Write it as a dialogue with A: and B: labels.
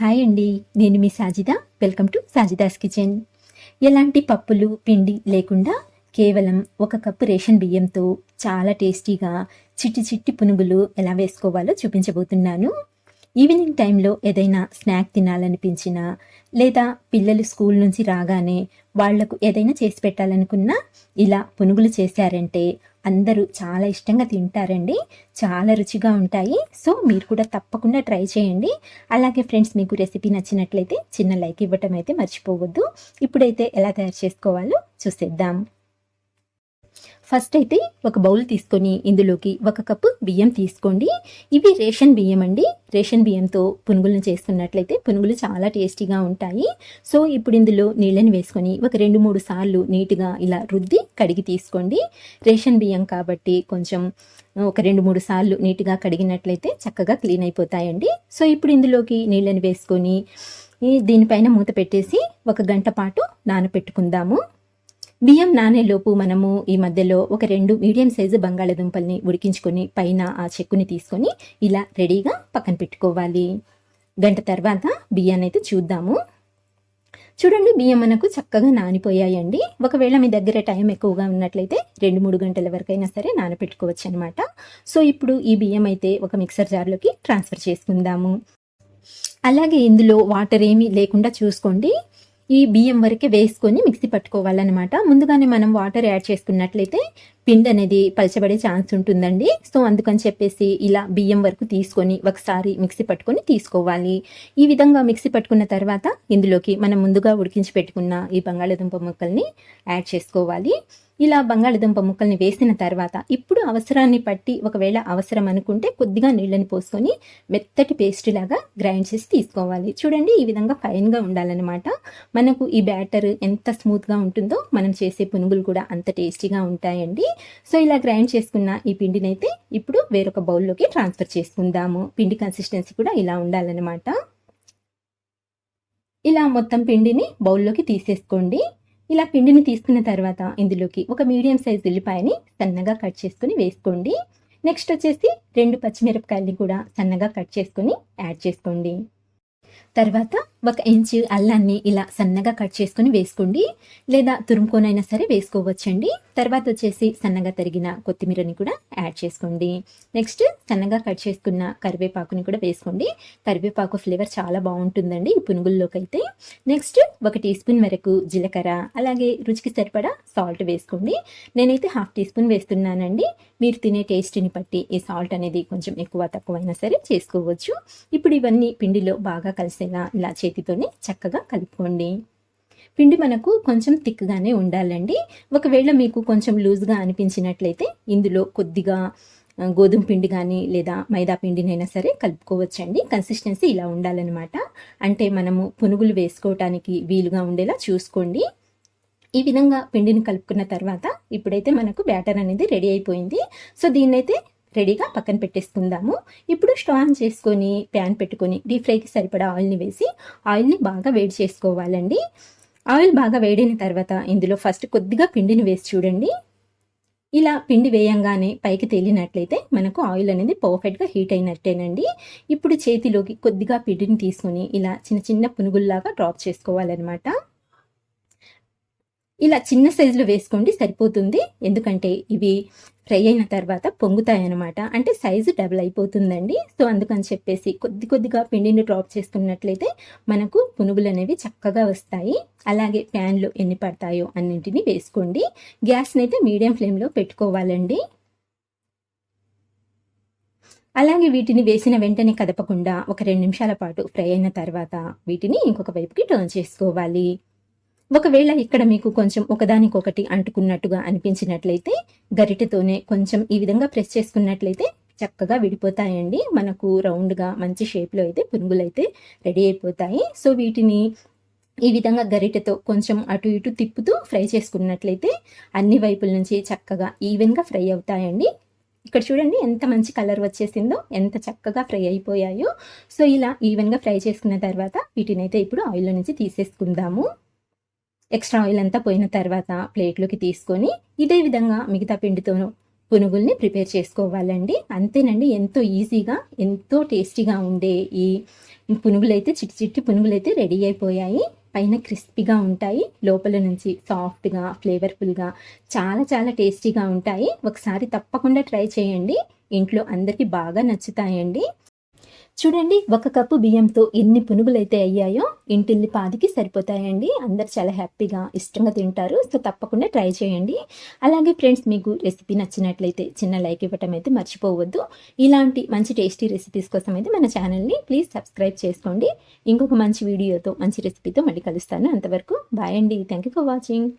A: Hi అండి నేను మీ Sajida. Welcome to Sajida's kitchen. ఎలాంటి పప్పులు పిండి లేకుండా కేవలం ఒక కప్పు రేషన్ బియ్యంతో చాలా టేస్టీగా చిట్టి చిట్టి పునుగులు ఎలా వేసుకోవాలో చూపించబోతున్నాను. ఈవినింగ్ టైంలో ఏదైనా స్నాక్ తినాలనిపించినా లేదా పిల్లలు స్కూల్ నుంచి రాగానే వాళ్ళకు ఏదైనా చేసి పెట్టాలనుకున్నా ఇలా పునుగులు చేశారంటే అందరూ చాలా ఇష్టంగా తింటారండి. చాలా రుచిగా ఉంటాయి. సో మీరు కూడా తప్పకుండా ట్రై చేయండి. అలాగే ఫ్రెండ్స్ మీకు రెసిపీ నచ్చినట్లయితే చిన్న లైక్ ఇవ్వటం అయితే మర్చిపోవద్దు. ఇప్పుడైతే ఎలా తయారు చేసుకోవాలో చూసేద్దాం. ఫస్ట్ అయితే ఒక బౌల్ తీసుకొని ఇందులోకి ఒక కప్పు బియ్యం తీసుకోండి. ఇవి రేషన్ బియ్యం అండి. రేషన్ బియ్యంతో పునుగులను చేసుకున్నట్లయితే పునుగులు చాలా టేస్టీగా ఉంటాయి. సో ఇప్పుడు ఇందులో నీళ్ళని వేసుకొని ఒక రెండు మూడు సార్లు నీట్గా ఇలా రుద్ది కడిగి తీసుకోండి. రేషన్ బియ్యం కాబట్టి కొంచెం ఒక రెండు మూడు సార్లు నీట్గా కడిగినట్లయితే చక్కగా క్లీన్ అయిపోతాయండి. సో ఇప్పుడు ఇందులోకి నీళ్ళని వేసుకొని దీనిపైన మూత పెట్టేసి ఒక గంట పాటు నానపెట్టుకుందాము. బియ్యం నానేలోపు మనము ఈ మధ్యలో ఒక రెండు మీడియం సైజు బంగాళాదుంపల్ని ఉడికించుకొని పైన ఆ చెక్కుని తీసుకొని ఇలా రెడీగా పక్కన పెట్టుకోవాలి. గంట తర్వాత బియ్యాన్ని అయితే చూద్దాము. చూడండి బియ్యం మనకు చక్కగా నానిపోయాయండి. ఒకవేళ మీ దగ్గర టైం ఎక్కువగా ఉన్నట్లయితే రెండు మూడు గంటల వరకైనా సరే నానపెట్టుకోవచ్చు అనమాట సో ఇప్పుడు ఈ బియ్యం అయితే ఒక మిక్సర్ జార్లోకి ట్రాన్స్ఫర్ చేసుకుందాము. అలాగే ఇందులో వాటర్ ఏమీ లేకుండా చూసుకోండి. ఈ బియ్యం వరకే వేసుకొని మిక్సీ పట్టుకోవాలన్నమాట. ముందుగానే మనం వాటర్ యాడ్ చేసుకున్నట్లయితే పిండి అనేది పలచబడే ఛాన్స్ ఉంటుందండి. సో అందుకని చెప్పేసి ఇలా బియ్యం వరకు తీసుకొని ఒకసారి మిక్సీ పట్టుకొని తీసుకోవాలి. ఈ విధంగా మిక్సీ పట్టుకున్న తర్వాత ఇందులోకి మనం ముందుగా ఉడికించి పెట్టుకున్న ఈ బంగాళదుంప ముక్కల్ని యాడ్ చేసుకోవాలి. ఇలా బంగాళదుంప ముక్కల్ని వేసిన తర్వాత ఇప్పుడు అవసరాన్ని పట్టి ఒకవేళ అవసరం అనుకుంటే కొద్దిగా నీళ్ళని పోసుకొని మెత్తటి పేస్ట్ లాగా గ్రైండ్ చేసి తీసుకోవాలి. చూడండి ఈ విధంగా ఫైన్గా ఉండాలన్నమాట. మనకు ఈ బ్యాటర్ ఎంత స్మూత్గా ఉంటుందో మనం చేసే పునుగులు కూడా అంత టేస్టీగా ఉంటాయండి. సో ఇలా గ్రైండ్ చేసుకున్న ఈ పిండిని అయితే ఇప్పుడు వేరొక బౌల్లోకి ట్రాన్స్ఫర్ చేసుకుందాము. పిండి కన్సిస్టెన్సీ కూడా ఇలా ఉండాలన్నమాట. ఇలా మొత్తం పిండిని బౌల్లోకి తీసేసుకోండి. ఇలా పిండిని తీసుకున్న తర్వాత ఇందులోకి ఒక మీడియం సైజ్ ఉల్లిపాయని సన్నగా కట్ చేసుకుని వేసుకోండి. నెక్స్ట్ వచ్చేసి రెండు పచ్చిమిరపకాయలని కూడా సన్నగా కట్ చేసుకొని యాడ్ చేసుకోండి. తర్వాత ఒక ఇంచు అల్లాన్ని ఇలా సన్నగా కట్ చేసుకుని వేసుకోండి. లేదా తురుముకోనైనా సరే వేసుకోవచ్చండి. తర్వాత వచ్చేసి సన్నగా తరిగిన కొత్తిమీరని కూడా యాడ్ చేసుకోండి. నెక్స్ట్ సన్నగా కట్ చేసుకున్న కరివేపాకుని కూడా వేసుకోండి. కరివేపాకు ఫ్లేవర్ చాలా బాగుంటుందండి ఈ పునుగుల్లోకి అయితే నెక్స్ట్ ఒక టీ స్పూన్ వరకు జీలకర్ర అలాగే రుచికి సరిపడా సాల్ట్ వేసుకోండి. నేనైతే హాఫ్ టీ స్పూన్ వేస్తున్నానండి. మీరు తినే టేస్ట్ని బట్టి ఈ సాల్ట్ అనేది కొంచెం ఎక్కువ తక్కువైనా సరే చేసుకోవచ్చు. ఇప్పుడు ఇవన్నీ పిండిలో బాగా కలిసేలా ఇలా చేతితోనే చక్కగా కలుపుకోండి. పిండి మనకు కొంచెం థిక్గానే ఉండాలండి. ఒకవేళ మీకు కొంచెం లూజ్గా అనిపించినట్లయితే ఇందులో కొద్దిగా గోధుమ పిండి కానీ లేదా మైదా పిండినైనా సరే కలుపుకోవచ్చండి. కన్సిస్టెన్సీ ఇలా ఉండాలన్నమాట. అంటే మనము పునుగులు వేసుకోవటానికి వీలుగా ఉండేలా చూసుకోండి. ఈ విధంగా పిండిని కలుపుకున్న తర్వాత ఇప్పుడైతే మనకు బ్యాటర్ అనేది రెడీ అయిపోయింది. సో దీన్నైతే రెడీగా పక్కన పెట్టేసుకుందాము. ఇప్పుడు స్టవ్ ఆన్ చేసుకొని ప్యాన్ పెట్టుకొని డీప్ ఫ్రైకి సరిపడా ఆయిల్ని వేసి ఆయిల్ని బాగా వేడి చేసుకోవాలండి. ఆయిల్ బాగా వేడైన తర్వాత ఇందులో ఫస్ట్ కొద్దిగా పిండిని వేసి చూడండి. ఇలా పిండి వేయంగానే పైకి తేలినట్లయితే మనకు ఆయిల్ అనేది పర్ఫెక్ట్గా హీట్ అయినట్టేనండి. ఇప్పుడు చేతిలోకి కొద్దిగా పిండిని తీసుకొని ఇలా చిన్న చిన్న పునుగుల్లాగా డ్రాప్ చేసుకోవాలన్నమాట. ఇలా చిన్న సైజులో వేసుకోండి సరిపోతుంది. ఎందుకంటే ఇవి ఫ్రై అయిన తర్వాత పొంగుతాయన్నమాట. అంటే సైజు డబుల్ అయిపోతుందండి. సో అందుకని చెప్పేసి కొద్ది కొద్దిగా పిండిని డ్రాప్ చేసుకున్నట్లయితే మనకు పునుగులు అనేవి చక్కగా వస్తాయి. అలాగే ప్యాన్లో ఎన్ని పడతాయో అన్నింటినీ వేసుకోండి. గ్యాస్ని అయితే మీడియం ఫ్లేమ్లో పెట్టుకోవాలండి. అలాగే వీటిని వేసిన వెంటనే కదపకుండా ఒక రెండు నిమిషాల పాటు ఫ్రై అయిన తర్వాత వీటిని ఇంకొక వైపుకి టర్న్ చేసుకోవాలి. ఒకవేళ ఇక్కడ మీకు కొంచెం ఒకదానికొకటి అంటుకున్నట్టుగా అనిపించినట్లయితే గరిటెతోనే కొంచెం ఈ విధంగా ప్రెస్ చేసుకున్నట్లయితే చక్కగా విడిపోతాయండి. మనకు రౌండ్గా మంచి షేప్లో అయితే పునుగులు అయితే రెడీ అయిపోతాయి. సో వీటిని ఈ విధంగా గరిటెతో కొంచెం అటు ఇటు తిప్పుతూ ఫ్రై చేసుకున్నట్లయితే అన్ని వైపుల నుంచి చక్కగా ఈవెన్గా ఫ్రై అవుతాయండి. ఇక్కడ చూడండి ఎంత మంచి కలర్ వచ్చేసిందో ఎంత చక్కగా ఫ్రై అయిపోయాయో. సో ఇలా ఈవెన్గా ఫ్రై చేసుకున్న తర్వాత వీటిని అయితే ఇప్పుడు ఆయిల్లో నుంచి తీసేసుకుందాము. ఎక్స్ట్రా ఆయిల్ అంతా పోయిన తర్వాత ప్లేట్లోకి తీసుకొని ఇదే విధంగా మిగతా పిండితో పునుగుల్ని ప్రిపేర్ చేసుకోవాలండి. అంతేనండి ఎంతో ఈజీగా ఎంతో టేస్టీగా ఉండే ఈ పునుగులైతే చిట్టి చిట్టి పునుగులు అయితే రెడీ అయిపోయాయి. పైన క్రిస్పీగా ఉంటాయి. లోపల నుంచి సాఫ్ట్గా ఫ్లేవర్ఫుల్గా చాలా చాలా టేస్టీగా ఉంటాయి. ఒకసారి తప్పకుండా ట్రై చేయండి. ఇంట్లో అందరికీ బాగా నచ్చుతాయండి. చూడండి ఒక కప్పు బియ్యంతో ఎన్ని పునుగులు అయితే అయ్యాయో ఇంటిల్లి పాదికి సరిపోతాయండి. అందరు చాలా హ్యాపీగా ఇష్టంగా తింటారు. సో తప్పకుండా ట్రై చేయండి. అలాగే ఫ్రెండ్స్ మీకు రెసిపీ నచ్చినట్లయితే చిన్న లైక్ ఇవ్వటం అయితే మర్చిపోవద్దు. ఇలాంటి మంచి టేస్టీ రెసిపీస్ కోసం అయితే మన ఛానల్ని ప్లీజ్ సబ్స్క్రైబ్ చేసుకోండి. ఇంకొక మంచి వీడియోతో మంచి రెసిపీతో మళ్ళీ కలుస్తాను. అంతవరకు బాయ్ అండి. Thank you for watching